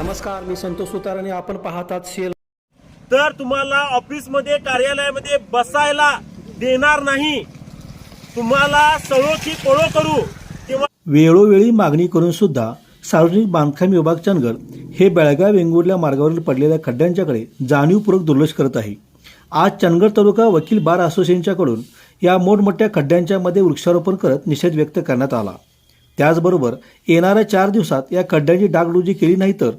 नमस्कार मी संतोष सुतार आणि आपण पाहतात सेल तर तुम्हाला ऑफिसमध्ये कार्यालयामध्ये बसायला देणार नाही. तुम्हाला सळो की पळो करू किंवा वेळोवेळी मागणी करून सुद्धा सार्वजनिक बांधकाम विभाग चंदगड हे बेळगाव वेंगुर्ल्या मार्गावरील पडलेल्या खड्ड्यांच्याकडे जाणीवपूर्वक दुर्लक्ष करत आहे. आज चंदगड तालुका वकील बार असोसिएशनच्याकडून या मोठमोठ्या खड्ड्यांच्या मध्ये वृक्षारोपण करत निषेध व्यक्त करण्यात आला. त्याचबरोबर येणाऱ्या चार दिवसात या खड्ड्यांची डागडुजी केली नाही तर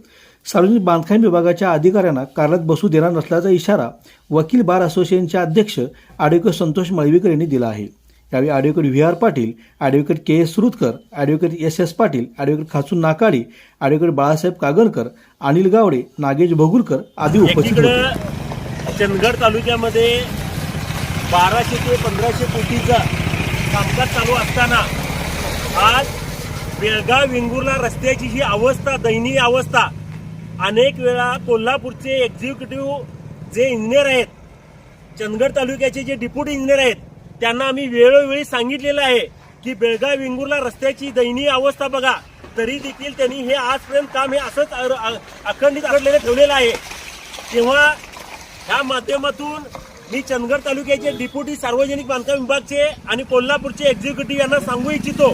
सार्वजनिक बांधकाम विभागाच्या अधिकाऱ्यांना कार्यालयात बसू देणार नसल्याचा इशारा वकील बार असोसिएशनचे अध्यक्ष ॲडव्होकेट संतोष मळवीकर यांनी दिला आहे. यावेळी advocate V R Patil advocate K S Surutkar advocate S S Patil advocate Khachun Nakadi advocate Balasaheb Kagalkar Anil Gawade Nagesh Bhagulkar आदी उपस्थित होते. चंदगड तालुक्यामध्ये बाराशे ते पंधराशे कोटीचं कामकाज चालू असताना आज बेळगाव वेंगुर्ला रस्त्याची ही अवस्था दयनीय अवस्था. अनेक वेळा कोल्हापूरचे एक्झिक्युटिव्ह जे इंजिनियर आहेत चंदगड तालुक्याचे जे डिप्युटी इंजिनियर आहेत त्यांना आम्ही वेळोवेळी सांगितलेलं आहे की बेळगाव वेंगुर्ला रस्त्याची दयनीय अवस्था बघा. तरी देखील त्यांनी हे आजपर्यंत काम हे असंच अर- अखंडित अडलेलं ठेवलेलं आहे. तेव्हा ह्या माध्यमातून मी चंदगड तालुक्याचे डिप्युटी सार्वजनिक बांधकाम विभागचे आणि कोल्हापूरचे एक्झिक्युटिव्ह यांना सांगू इच्छितो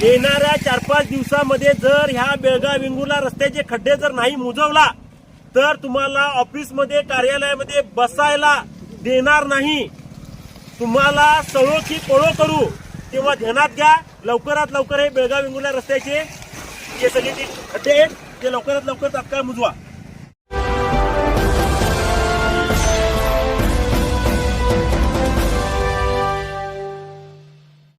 येणाऱ्या चार पाच दिवसामध्ये जर ह्या बेळगाव वेंगुर्ला रस्त्याचे खड्डे जर नाही मुजवला तर तुम्हाला ऑफिसमध्ये कार्यालयामध्ये बसायला देणार नाही. तुम्हाला सळो की पळो करू. तेव्हा ध्यानात घ्या. लवकरात लवकर हे बेळगाव वेंगुर्ला रस्त्याचे जे सगळे जे खड्डे आहेत ते लवकरात लवकर तात्काळ मुजवा.